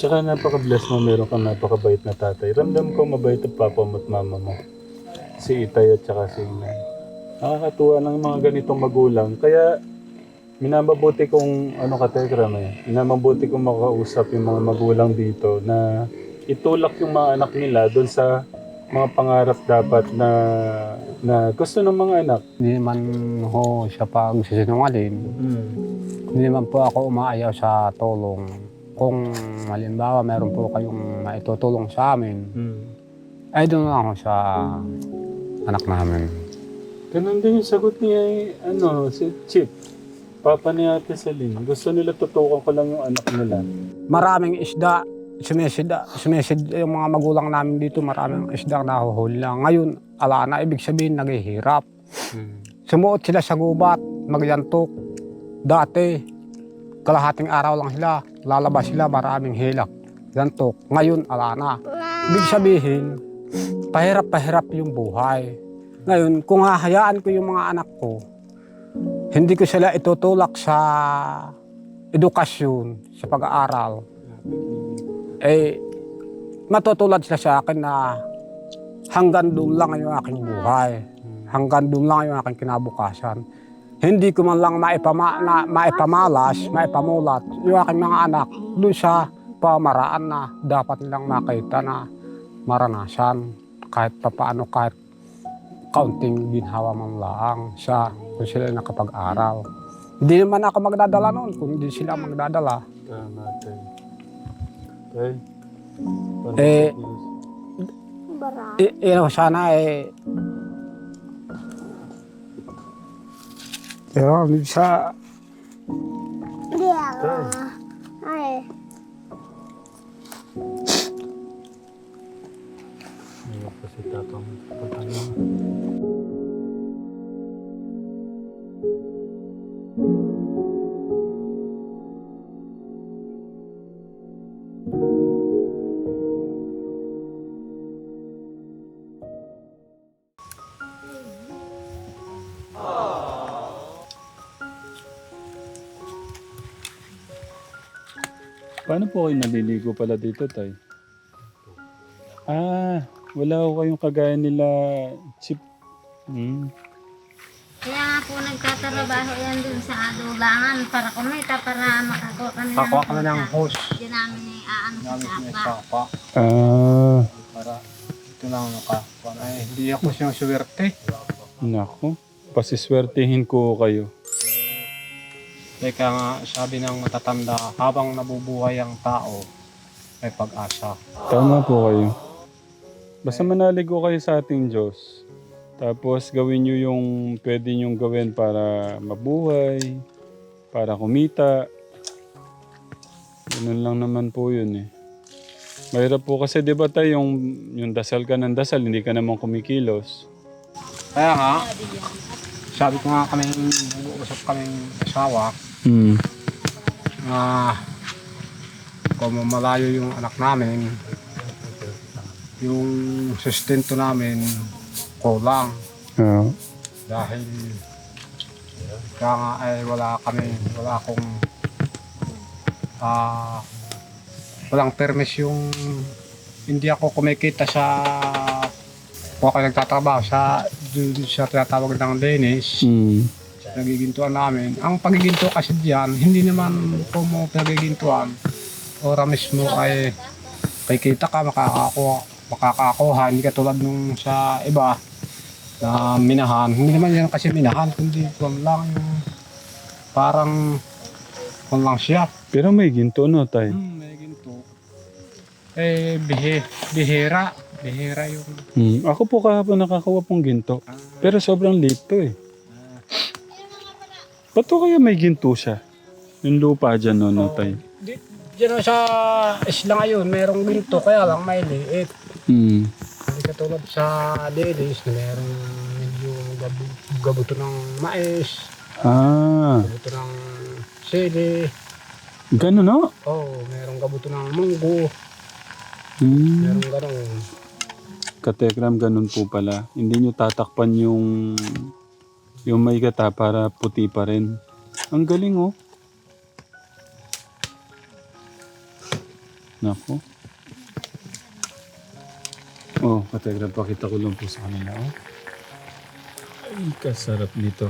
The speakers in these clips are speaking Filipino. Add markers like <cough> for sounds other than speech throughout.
Tsaka napaka-bless mo, meron kang napakabait na tatay. Ramdam ko mabait ang papa mo at mama mo. Si Itay at tsaka si Inay. Nakakatuwa ng mga ganitong magulang. Kaya, minamabuti kong, ano ka Tekram eh, minamabuti kong makausap yung mga magulang dito na itulak yung mga anak nila doon sa mga pangarap dapat na na gusto ng mga anak. Hindi naman ho siya pag sisinungaling. Hindi naman po ako umaayaw sa tulong. Kung halimbawa meron po kayong maitutulong sa amin, Mm. ay doon lang ako sa anak namin. Ganun din yung sagot niya, ano, si Chip. Papa ni Ate Celine. Gusto nila tutukan ko lang yung anak nila. Maraming isda, sumisid, sumisid yung mga magulang namin dito, maraming isda na nahuhuli lang. Ngayon, ala na, ibig sabihin, naghihirap. Sumuot sila sa gubat, magyantok. Dati, kalahating araw lang sila, lalabas sila, maraming hilak. Yantok. Ngayon, ala na. Ibig sabihin, pahirap-pahirap yung buhay. Ngayon, kung hahayaan ko yung mga anak ko, hindi ko sila itutulak sa edukasyon, sa pag-aaral, eh, matutulad sila sa akin na hanggang doon lang yung aking buhay. Hanggang doon lang yung aking kinabukasan. Hindi ko man lang maipama, na, maipamalas, maipamulat yung aking mga anak doon sa pamaraan na dapat nilang makita na maranasan kahit papaano kahit kaunting ginhawa man lang sa kung sila nakapag-aral. Hindi naman ako magdadala noon kung hindi sila magdadala. Tama. Tay. paano Eh, sa- I, you know, sana eh... Yun, sa... Hindi ako. Ay. Iyak pa si tatang. Patay. Paano po kayo naliligo pala dito, Tay? Ah, wala ko kayong kagaya nila chip. Hmm. Kaya nga po nagtatrabaho yan dun sa adulangan para kumita para makakuha kami Kakuha ka na ng hose. Hindi namin iaano sa Gamit pa. Ah, Para ito lang nakakuha. Ay, hindi ako siyang swerte. nako. Pasiswertihin ko kayo. Teka nga, sabi ng matatanda, habang nabubuhay ang tao, may pag-asa. Tama po kayo. Basta manaligo kayo sa ating Diyos. Tapos gawin nyo yung pwede nyong gawin para mabuhay, para kumita. Ganun lang naman po yun eh. Mahirap po kasi di ba tayo yung, yung dasal ka ng dasal, hindi ka naman kumikilos. Kaya nga, sabi ko nga kami, nag-uusap kaming asawa, Hmm. na kung malayo yung anak namin, yung sustento namin kulang Ah. dahil kaya nga ay wala kami, wala akong ah walang permis yung hindi ako kumikita sa kung ako nagtatrabaho sa dun sa tinatawag ng Dennis Hmm. Nagigintuan namin. Ang pagiginto kasi diyan, hindi naman po mo pagigintuan. Ora mismo ay kay kita ka makakakuha, makakakuha. Hindi ka tulad nung sa iba na minahan. Hindi naman yan kasi minahan, kundi kung lang yung parang kung lang siya. Pero may ginto no, tay. Hmm, may ginto. Eh, bihi, bihira. Bihira yung... Hmm. Ako po kahapon nakakuha pong ginto. Pero sobrang late to eh. Ba't to kaya may ginto siya? Yung lupa dyan no, no, tay. Di, diyan sa isla ngayon, merong ginto, kaya lang may liit. Hmm. Hindi katulad sa Delis na merong medyo gabu- gabuto ng mais, Ah, gabuto ng sili, gano'n no? oh, merong gabuto ng munggo, Hmm. merong ganong. Katekram, ganun po pala. Hindi nyo tatakpan yung yung may gata para puti pa rin. Ang galing oh. Nako. Oh, kategram, pakita ko lang po sa kanila. Oh. Ay, kasarap nito.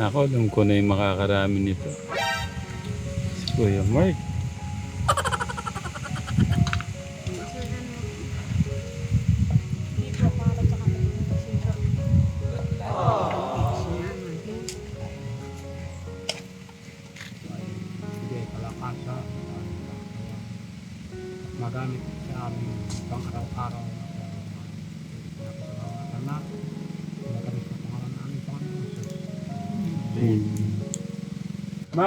Nako, alam ko na yung makakarami nito. Si Kuya Mark.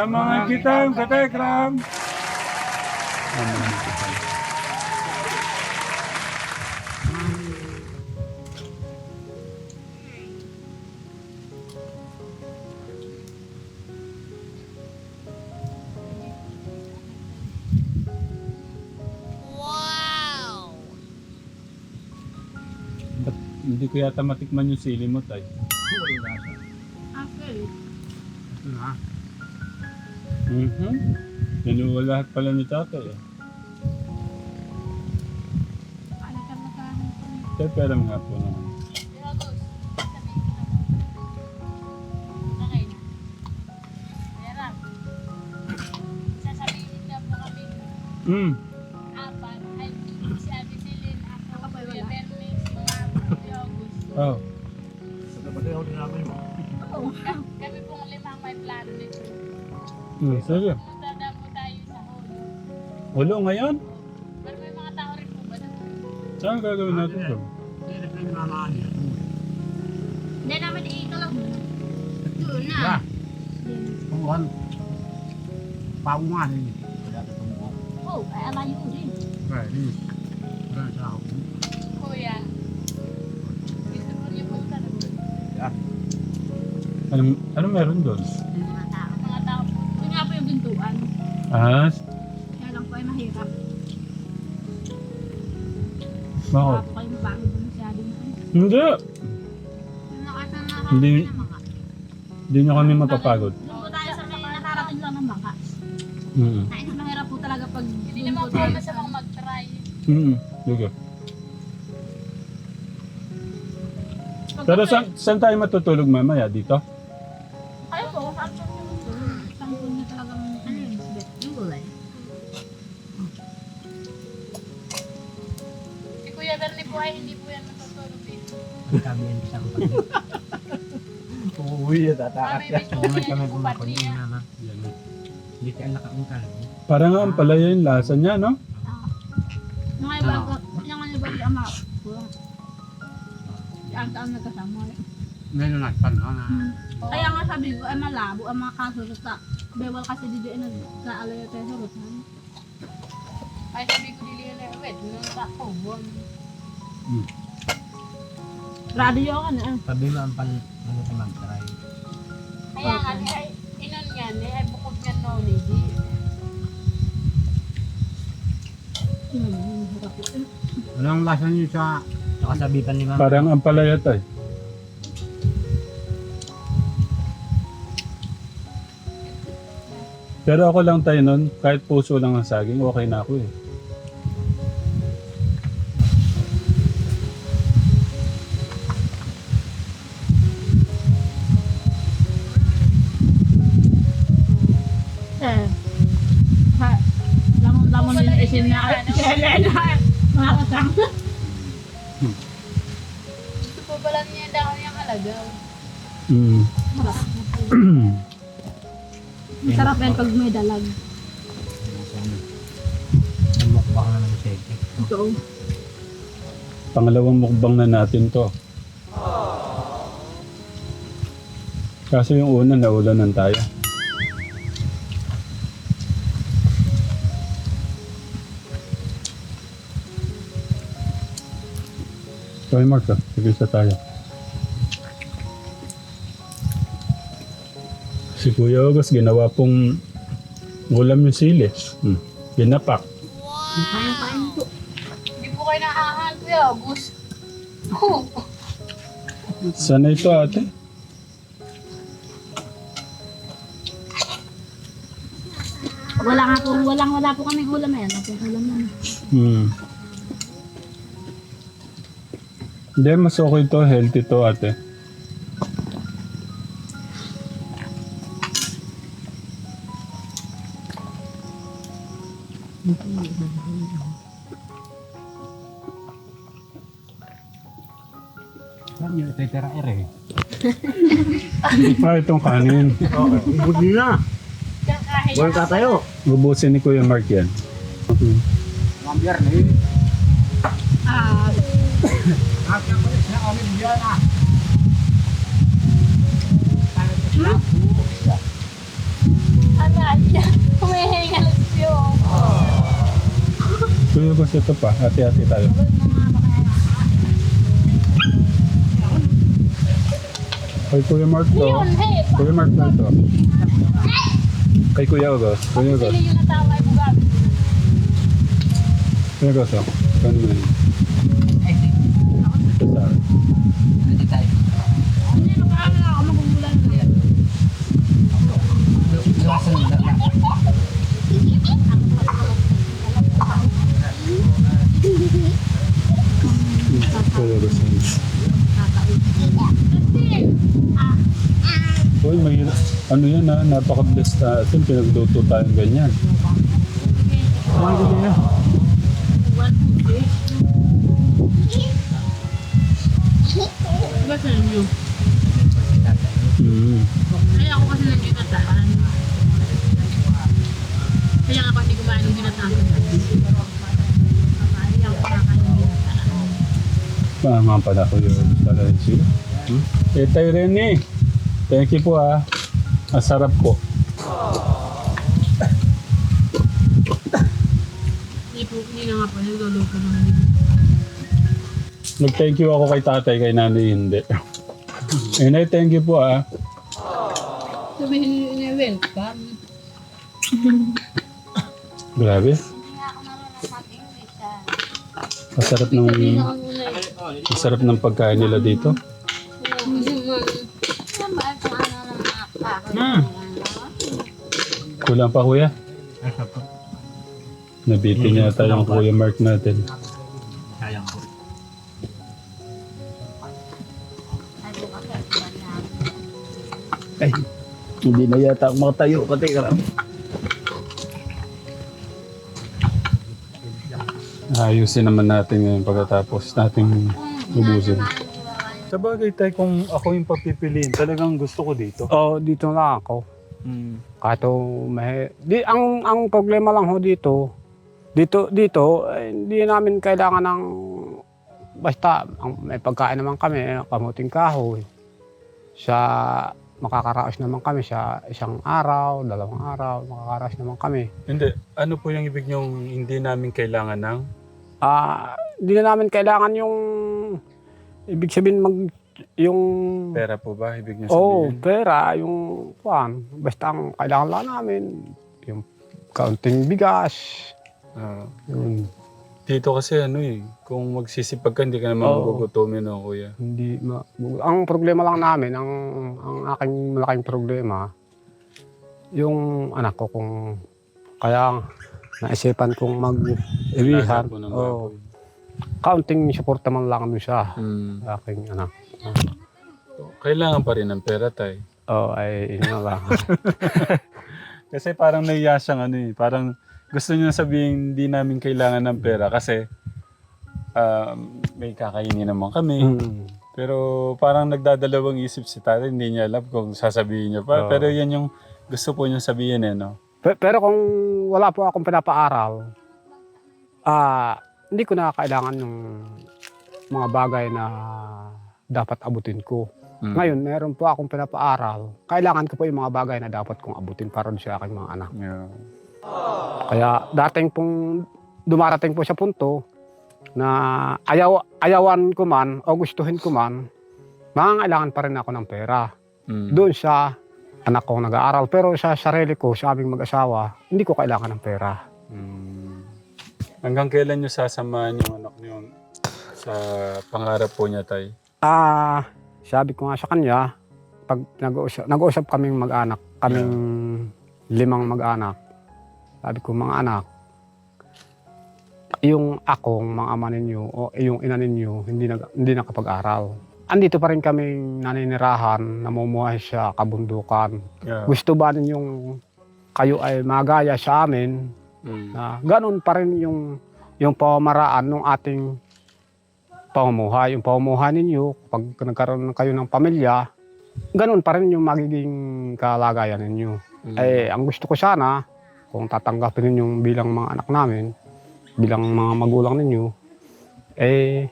Mama kita ang kategram! Mama kita. Ba't hindi ko yata matikman yung sili mo, tay? Actually, Ito na. Mhm. Kinuha lahat pala ni tatay eh. Tay, pera nga po naman. Mm. Mm, sige. Pumunta na po tayo sa hall. Ulo ngayon? Pero may mga tao rin po ba? Saan gagawin natin to? Hindi naman iikalaw. Doon na. Ya. Tumuhan. Paungan. Oh, ay alayo din. Right, ini. Wala sa ako. Kuya, gusto po niyo punta na doon. Anong, anong meron doon? Yung mga tao. Mga tao po. Yun nga po yung bintuan. Ah, Kaya lang po ay mahirap. bakit? Baka po kayo mapagod na masyado na. Hindi. Hindi. ng bangka. Hindi nyo kami mapapagod. Doon po tayo sa may nakarating lang ng bangka. Mm. Ay, mahirap po talaga pag Hindi naman po masamang mag-try. Mm. Sige. Pero saan, saan tayo matutulog mamaya? Dito? Kami may Hindi tuloy kami yung niya. niya na. Yan. Hindi tayo nakaungkal. Parang nga ang palaya yung lasa niya, no? Yung nga iba ko, yung nga iba yung ama ko. Ang taon nagkasama. eh. Ngayon na, pan na. Kaya nga sabi ko, ay malabo ang mga kaso sa Bewal kasi di din sa alayo tayo sa Rosan. Ay sabi ko dili na wet. Nung ako, bon. Radio ka na. Sabi mo ang pan, ano ka mag-try. Kaya nga, ni ay, inon nga, ni ay bukod nga no, ni di. Hmm. Ano ang lasa niyo sa nakasabitan ni mama? Parang ang palaya tayo. Pero ako lang tayo nun, kahit puso lang ang saging, okay na ako. Eh. Mm. <clears throat> Masarap yan pag may dalag. Ang mukbang na ng seke. Ito. Pangalawang mukbang na natin to. Kaso yung una, naulanan tayo. Okay, Mark, ah. Sige sa tayo. Si Kuya August, ginawa pong ulam yung sili. Hmm. Ginapak. Kain-kain po. Hindi po kayo nakakahan, Kuya August. Oh, Sana ito ate? Wala nga po, walang wala po kaming ulam yan. Wala po ulam yan. Hmm. Hindi, mas okay to. Healthy to ate. Yung ititira ere? Ah, itong kanin. Budi na. kakahiya. Buwan ka tayo. Ubusin ni Kuya Mark yan. Okay. Mga biyernes. Ah, At yung palis na amin diyan ah. ano yan? Humihinga lang siyo. Kuya August, ito pa. Ate-ate tayo. Kay Kuya Mark to. Kuya Mark na ito. Kay Kuya August. Kuya pili yung natawag mo gabi. Kuya August, ano yan ha, napaka-blessed natin, pinagluto tayong ganyan. Ang galing na. Diba sa inyo? Mm. Kaya ako kasi ng ginataan. Kaya nga pati kumain ng ginataan. Kaya ako kumakain ng ginataan. Tama pala ko yung pala rin sila. Hmm? Eh, tayo rin eh. Thank you po ha. Masarap po. Hindi po, hindi na nga po, nagluluto na hindi. Nag-thank you ako kay tatay, kay nanay hindi. Eh, nay, thank you po ha. Sabihin niya, welcome. Grabe. Ah. Masarap ng, eh. masarap ng pagkain nila dito. Kulang pa kuya. Nabitin yata yung kuya Mark natin. Sayang ko. Ay, hindi na yata ako makatayo. Pati ka Ayusin naman natin ngayon pagkatapos nating ubusin. Sa bagay tayo kung ako yung papipiliin, talagang gusto ko dito. Oh, dito na ako. Mm. Kahit ho, may, di, ang, ang problema lang ho dito, dito, dito, eh, hindi namin kailangan ng, basta, ang, may pagkain naman kami, kamuting kahoy. Sa, makakaraos naman kami sa isang araw, dalawang araw, makakaraos naman kami. Hindi, ano po yung ibig nyong hindi namin kailangan ng? Ah, hindi na namin kailangan yung, ibig sabihin mag, yung, Pera po ba? Ibig oh, sabihin? pera, yung, kuan, basta ang kailangan lang namin, yung kaunting bigas, Ah. yun. dito kasi ano eh, kung magsisipag ka, hindi ka naman Oo. magugutomin no, kuya. Hindi ma ang problema lang namin, ang ang aking malaking problema yung anak ko kung kaya naisipan kong ng Oh, baboy. counting support man lang doon sa Hmm. aking anak. Kailangan pa rin ng pera tay. Oh, ay yun nga lang. <laughs> Kasi parang naiya siyang ano eh, parang gusto niya sabihin hindi namin kailangan ng pera kasi um, may kakainin naman kami. Mm. Pero parang nagdadalawang isip si tatay, hindi niya alam kung sasabihin niya pa. Oo. Pero yan yung gusto po niya sabihin eh, no? Pe- Pero kung wala po akong pinapaaral, ah hindi ko na kailangan yung mga bagay na dapat abutin ko. Mm. Ngayon, meron po akong pinapaaral. Kailangan ko po yung mga bagay na dapat kong abutin para sa aking mga anak. Yeah. Kaya dating pong dumarating po sa punto, na ayaw, ayawan ko man o gustuhin ko man, mangangailangan pa rin ako ng pera. Mm. Doon sa anak ko nag-aaral. Pero sa sarili ko, sa aming mag-asawa, hindi ko kailangan ng pera. Mm. Hanggang kailan nyo sasamahan yung anak nyo sa pangarap po niya, tay? Ah, sabi ko nga sa kanya, pag nag-uusap, nag-uusap kaming mag-anak, kaming limang mag-anak. Sabi ko, mga anak, yung akong mga ama ninyo o yung ina ninyo hindi nag, hindi nakapag-aral. Andito pa rin kaming naninirahan, namumuhay sa kabundukan. Yeah. Gusto ba ninyong kayo ay magaya sa amin Mm. na ganun pa rin yung yung pamamaraan ng ating pamumuhay, yung pamumuhay ninyo pag nagkaroon kayo ng pamilya, ganun pa rin yung magiging kalagayan ninyo. Mm. Eh, ang gusto ko sana, kung tatanggapin ninyo bilang mga anak namin, bilang mga magulang ninyo, eh,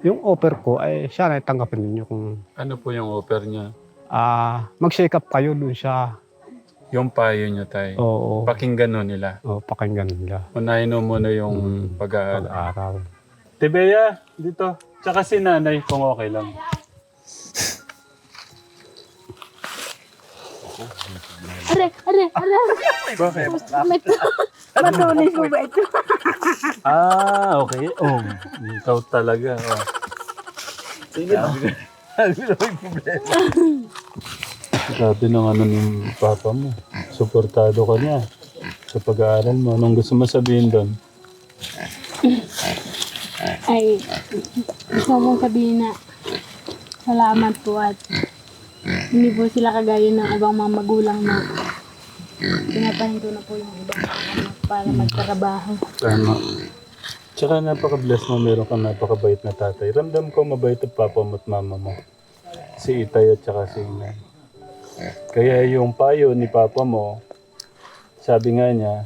yung offer ko, eh, sana tanggapin ninyo kung Ano po yung offer niya? ah mag-shake up kayo dun sa, Yung payo niyo, tay. oo, Pakinggan nun nila. oh, pakinggan nila, Unahin mo muna yung Mm. pag-aaral. pag-aaral. Tibeya, dito. Tsaka si nanay, kung okay lang. Are, are, are. Bakit? Matuloy ko ba ito? Ah, okay. Oh, ikaw talaga. Oh. Sabi ng ano ng papa mo, suportado ka niya sa pag-aaral mo. Anong gusto mo sabihin doon? Ay, gusto mong sabihin na salamat po at hindi po sila kagaya ng ibang mga magulang na pinapahinto na po yung ibang anak para magtrabaho. Tama. Tsaka napaka-bless mo, meron kang napakabait na tatay. Ramdam ko mabait ang papa mo at mama mo. Si Itay at saka si Inay. Kaya yung payo ni papa mo, sabi nga niya,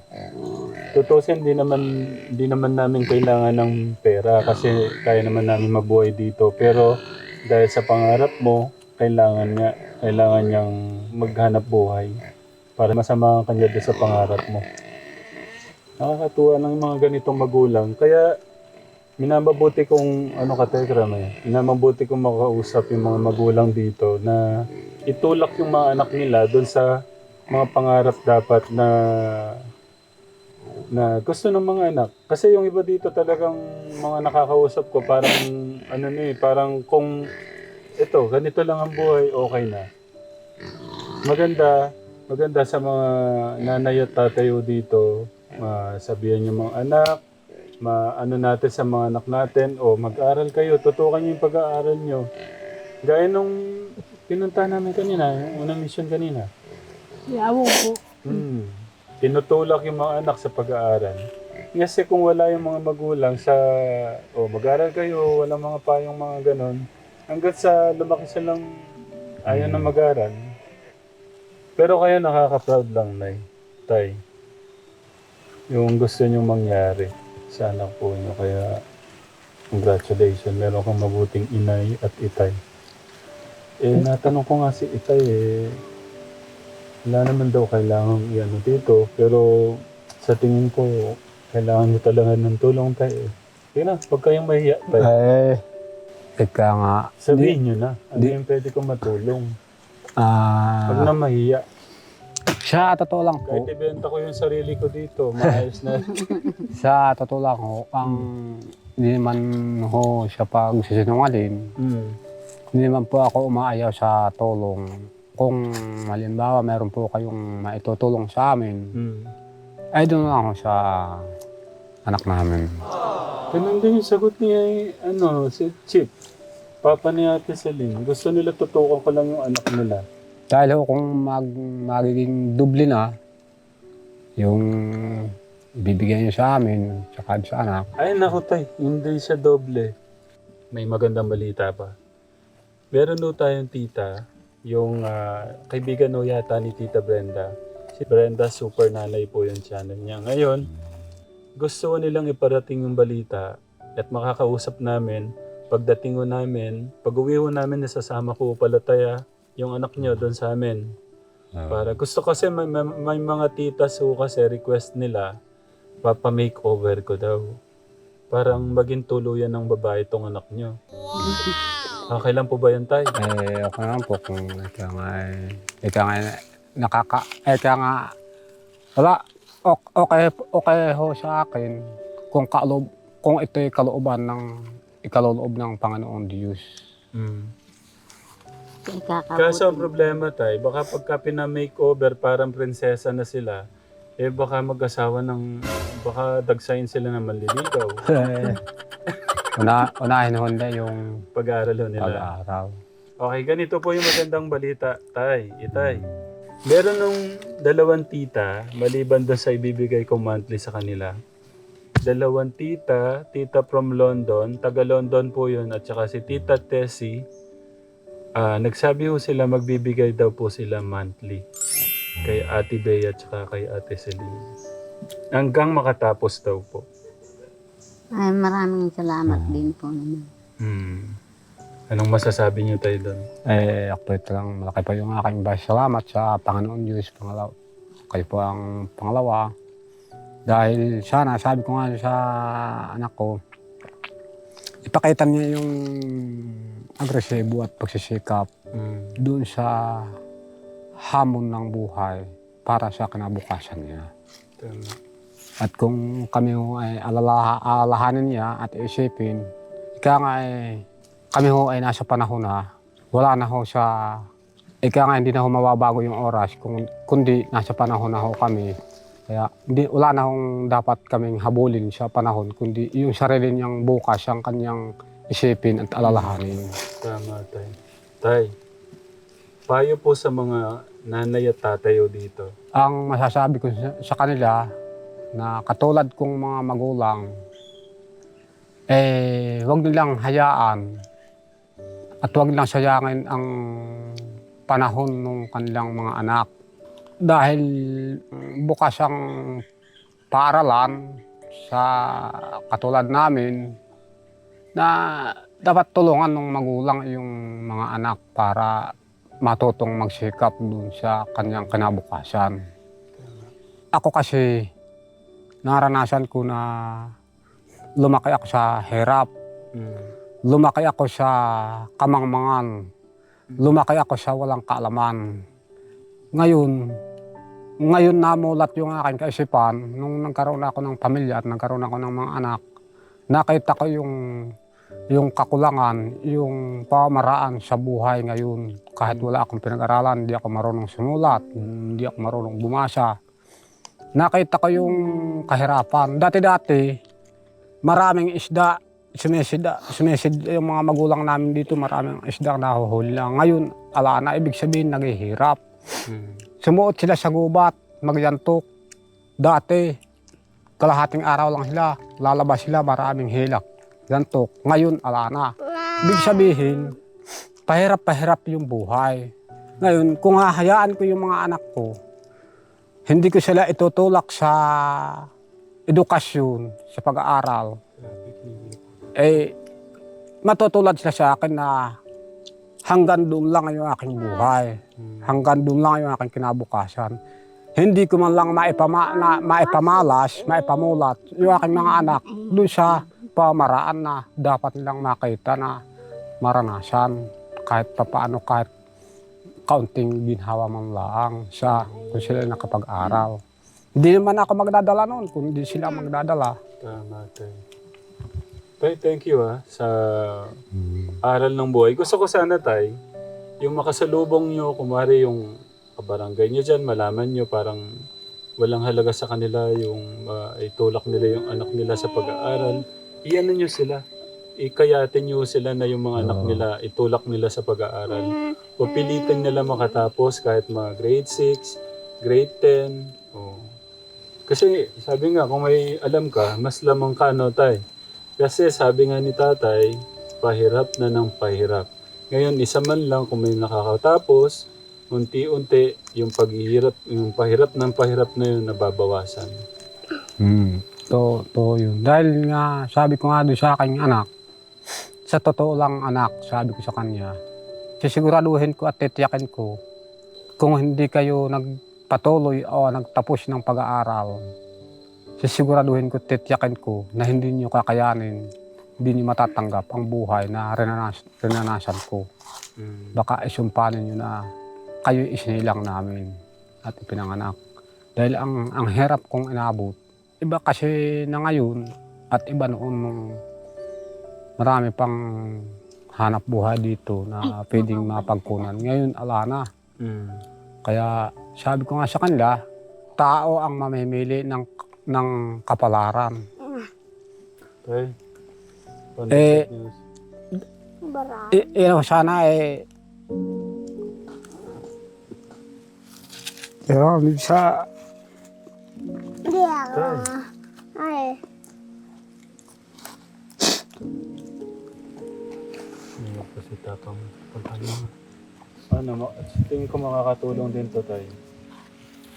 tutusin di naman, di naman namin kailangan ng pera kasi kaya naman namin mabuhay dito. Pero dahil sa pangarap mo, kailangan niya, kailangan niyang maghanap buhay para masama ang kanya sa pangarap mo. Nakakatuwa ng mga ganitong magulang. Kaya minamabuti kong ano ka Tekram eh. Minamabuti kong makausap yung mga magulang dito na itulak yung mga anak nila doon sa mga pangarap dapat na na gusto ng mga anak. Kasi yung iba dito talagang mga nakakausap ko parang ano na eh, parang kung ito, ganito lang ang buhay, okay na. Maganda, maganda sa mga nanay at tatayo dito, masabihan yung mga anak, maano natin sa mga anak natin, o mag-aral kayo, tutukan nyo yung pag-aaral nyo. Gaya nung pinunta namin kanina, unang mission kanina. Yawo po. Hmm. Tinutulak yung mga anak sa pag-aaral. Kasi kung wala yung mga magulang sa, o mag-aral kayo, wala mga payong mga ganon, hanggat sa lumaki silang ayaw na mag-aral. Pero kayo nakaka-proud lang, Nay. Tay. Yung gusto nyong mangyari sa anak po nyo. Kaya, congratulations. Meron kang mabuting inay at itay. Eh, natanong ko nga si itay eh, wala naman daw kailangan i-ano dito. Pero sa tingin ko, kailangan nyo talaga ng tulong tayo. Sige na, huwag kayong mahiya tayo. Eh, ika nga, Sabihin nyo na, ano di- yung pwede kong matulong. ah, Huwag na mahiya. sa totoo lang po, Kahit ibenta ko yung sarili ko dito, maayos na. <laughs> sa totoo lang ho, ang hindi naman ho siya pagsisinungaling, mm. hindi naman po ako umaayaw sa tulong. Kung halimbawa meron po kayong maitutulong sa amin, Mm. ay doon lang ako sa anak namin. Ganun din yung sagot niya, ano, si Chip. Papa ni Ate Celine. Gusto nila tutukan ko lang yung anak nila. Dahil ho kung mag, magiging doble na, yung bibigyan niyo sa amin, tsaka sa anak, Ay, naku tay, hindi siya doble. May magandang balita pa. Meron daw tayong tita, yung ah, kaibigan no yata ni Tita Brenda. Si Brenda, super nanay po yung channel niya. Ngayon, gusto ko nilang iparating yung balita at makakausap namin. Pagdating ko namin, pag uwi ko namin, nasasama ko palataya yung anak niyo doon sa amin. Para gusto kasi may, may, may mga titas ho kasi request nila papa-makeover ko daw. parang maging tuluyan ng babae itong anak nyo. Okay lang po ba yan, Tay? Eh, okay naman po kung ika nga, eh, ika nga, nakaka, ika nga, wala, ok- okay, okay ho sa akin kung kaloob, kung ito'y kalooban ng, ikaloob ng Panginoon Diyos. Mm. Kaso ang problema, Tay, baka pagka pina-makeover, parang prinsesa na sila, eh baka mag-asawa ng, baka dagsayin sila ng manliligaw. Eh, <laughs> Una, unahin ho nila yung Pag-aaral ho nila. pag-aaral. Okay, ganito po yung magandang balita, Tay, Itay. Meron nung dalawang tita, maliban doon sa ibibigay kong monthly sa kanila. Dalawang tita, tita from London, taga London po yun, at saka si tita Tessie. Ah, nagsabi ho sila magbibigay daw po sila monthly kay Ate Bea at saka kay Ate Celine. Hanggang makatapos daw po. Ay, maraming salamat din po naman. Hmm. Anong masasabi niyo tayo doon? Eh, ako ito lang, malaki po yung aking bas. Salamat sa Panginoon Diyos. Pangalaw, kayo po ang pangalawa. Dahil sana, sabi ko nga sa anak ko, ipakita niya yung agresibo at pagsisikap Hmm. doon sa hamon ng buhay para sa kinabukasan niya. Tama. At kung kami ho ay alala, alalahanin niya at isipin, ika nga ay kami ho ay nasa panahon na wala na ho sa ika nga hindi na ho mababago yung oras kung kundi nasa panahon na ho kami. Kaya hindi, wala na hong dapat kaming habulin sa panahon kundi yung sarili niyang bukas ang kanyang isipin at alalahanin. Tama, Tay. Tay, payo po sa mga nanay at tatayo dito. Ang masasabi ko sa, sa kanila na katulad kong mga magulang, eh, huwag nilang hayaan at huwag nilang sayangin ang panahon ng kanilang mga anak. Dahil bukas ang paaralan sa katulad namin na dapat tulungan ng magulang yung mga anak para matutong magsikap dun sa kanyang kinabukasan. Ako kasi naranasan ko na lumaki ako sa hirap, lumaki ako sa kamangmangan, lumaki ako sa walang kaalaman. Ngayon, ngayon namulat yung aking kaisipan nung nagkaroon ako ng pamilya at nagkaroon ako ng mga anak. Nakita ko yung yung kakulangan, yung pamaraan sa buhay ngayon. Kahit wala akong pinag-aralan, hindi ako marunong sumulat, hindi ako marunong bumasa. Nakita ko yung kahirapan. Dati-dati, maraming isda, sinisida, sinisid yung mga magulang namin dito, maraming isda na nahuhuli lang. Ngayon, ala na, ibig sabihin, naghihirap. Mm. Sumuot sila sa gubat, magyantok. Dati, kalahating araw lang sila, lalabas sila, maraming hilak. Yantok. Ngayon, ala na. Ibig sabihin, pahirap-pahirap yung buhay. Ngayon, kung hahayaan ko yung mga anak ko, hindi ko sila itutulak sa edukasyon, sa pag-aaral, eh, matutulad sila sa akin na hanggang doon lang yung aking buhay. Hanggang doon lang yung aking kinabukasan. Hindi ko man lang maipama, na, maipamalas, maipamulat yung aking mga anak doon sa pamaraan na dapat nilang makita na maranasan kahit papaano kahit kaunting ginhawa man lang sa kung sila nakapag-aral. Hindi naman ako magdadala noon, kundi sila magdadala. Tama. Tay, thank you ah, sa aral ng buhay. Gusto ko sana, Tay, yung makasalubong nyo, kumari yung kabarangay nyo dyan, malaman nyo parang walang halaga sa kanila yung uh, itulak nila yung anak nila sa pag-aaral. Iyan nyo sila. Ikayatin nyo sila na yung mga anak nila, itulak nila sa pag-aaral. O pilitin nila makatapos kahit mga grade 6, grade 10. Oh. Kasi sabi nga, kung may alam ka, mas lamang ka ano tay. Kasi sabi nga ni tatay, pahirap na ng pahirap. Ngayon, isa man lang kung may nakakatapos, unti-unti yung paghihirap, yung pahirap ng pahirap na yun nababawasan. Hmm. To, to yun. Dahil nga, sabi ko nga doon sa aking anak, sa totoo lang anak, sabi ko sa kanya, sisiguraduhin ko at titiyakin ko, kung hindi kayo nagpatuloy o nagtapos ng pag-aaral, sisiguraduhin ko, tityakin ko na hindi nyo kakayanin, hindi nyo matatanggap ang buhay na renanas, renanasan ko. Mm. Baka isumpanin nyo na kayo isinilang namin at ipinanganak. Dahil ang, ang hirap kong inabot, iba kasi na ngayon at iba noon nung marami pang hanap buhay dito na pwedeng mapagkunan. Ngayon, ala na. Mm. Kaya sabi ko nga sa kanila, tao ang mamimili ng, ng kapalaran. Paano Eh, news? I, you know, sana eh... Pero sa... Tay. Hindi pa si Tatang. Mo. Ano, ma- tingin ko makakatulong din to tayo.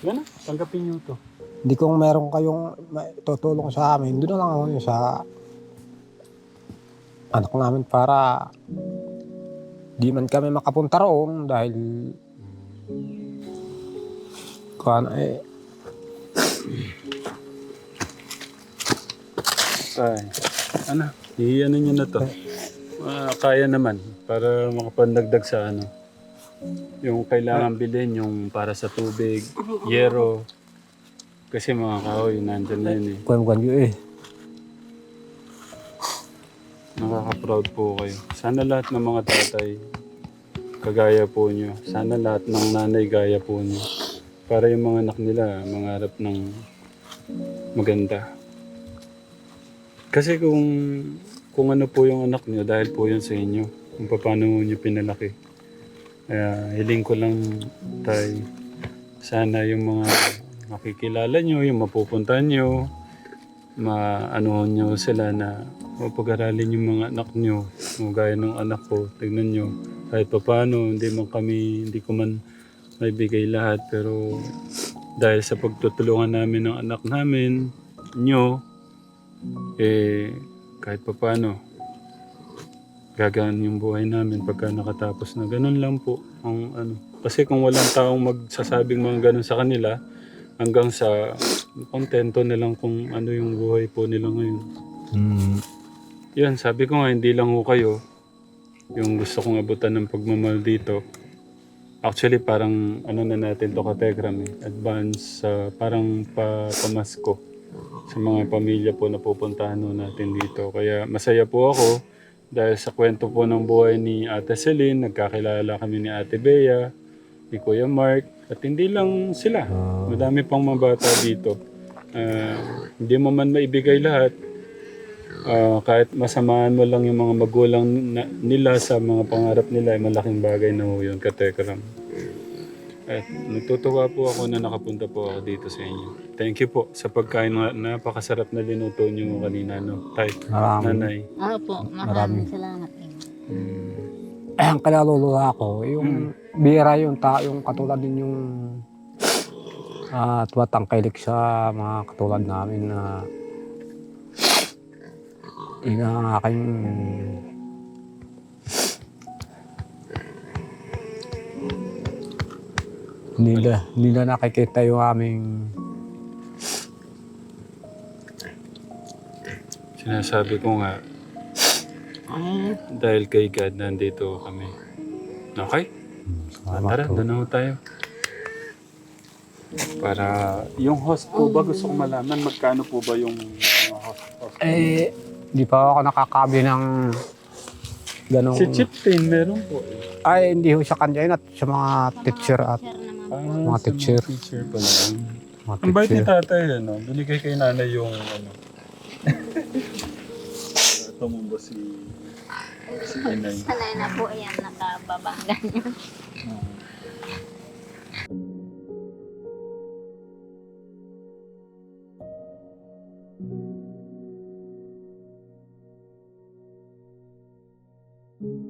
Yan na, tanggapin niyo to. Hindi kung meron kayong ma- tutulong sa amin, doon na lang ako yun sa anak namin para di man kami makapunta roon dahil kung ano eh, Tay, ano, iyan niyo na to. Ah, kaya naman, para makapandagdag sa ano. Yung kailangan bilhin, yung para sa tubig, yero. Kasi mga kahoy, nandyan na yun eh. kuwan yun eh. Nakaka-proud po kayo. Sana lahat ng mga tatay, kagaya po nyo. Sana lahat ng nanay, gaya po nyo. Para yung mga anak nila, mangarap ng maganda. Kasi kung kung ano po yung anak nyo, dahil po yun sa inyo. Kung paano nyo pinalaki. Kaya hiling ko lang tay, sana yung mga makikilala nyo, yung mapupuntahan nyo, maano nyo sila na mapag-aralin yung mga anak nyo. Kung gaya ng anak ko, tignan nyo. Kahit pa paano, hindi man kami, hindi ko man maibigay lahat. Pero dahil sa pagtutulungan namin ng anak namin, nyo, eh, kahit pa paano, gagaan yung buhay namin pagka nakatapos na. Ganun lang po ang ano. Kasi kung walang taong magsasabing mga ganun sa kanila, hanggang sa kontento na lang kung ano yung buhay po nila ngayon. Yan, sabi ko nga, hindi lang ho kayo yung gusto kong abutan ng pagmamahal dito. Actually, parang ano na natin to kategram eh. Advance, sa parang pa, pamasko sa mga pamilya po na pupuntahan natin dito. Kaya masaya po ako dahil sa kwento po ng buhay ni Ate Celine, nagkakilala kami ni Ate Bea, ni Kuya Mark, at hindi lang sila. Madami pang mga bata dito. Ah, hindi mo man maibigay lahat, Ah, kahit masamaan mo lang yung mga magulang na, nila sa mga pangarap nila, ay malaking bagay na ho yun, katekram. At natutuwa po ako na nakapunta po ako dito sa inyo. Thank you po sa pagkain na napakasarap na linuto niyo kanina, no? Tay, Maraming, nanay. Opo, maraming salamat. Mm, <clears throat> ang kalululuha ko, yung bira yung ta, yung katulad din yung uh, tumatangkilik sa mga katulad namin na <sniffs> yun ang aking hindi na nakikita yung aming sinasabi ko nga, dahil kay God, nandito kami. Okay? Tara, doon na ho tayo. Para, yung host po ba, gusto ko malaman, magkano po ba yung mga host? host? Eh, di pa ako nakakabi ng ganong... Si Chip Tin, meron po. eh. Ay, hindi ho sa kanya yun at sa mga teacher at. Ah, Mga sa teacher. teacher pala. mga Ang bait ni teacher. tatay, ano? Binigay kay nanay yung, ano. <laughs> Tumumba si, si inay. Sanay na po yan, nakababanggan yun.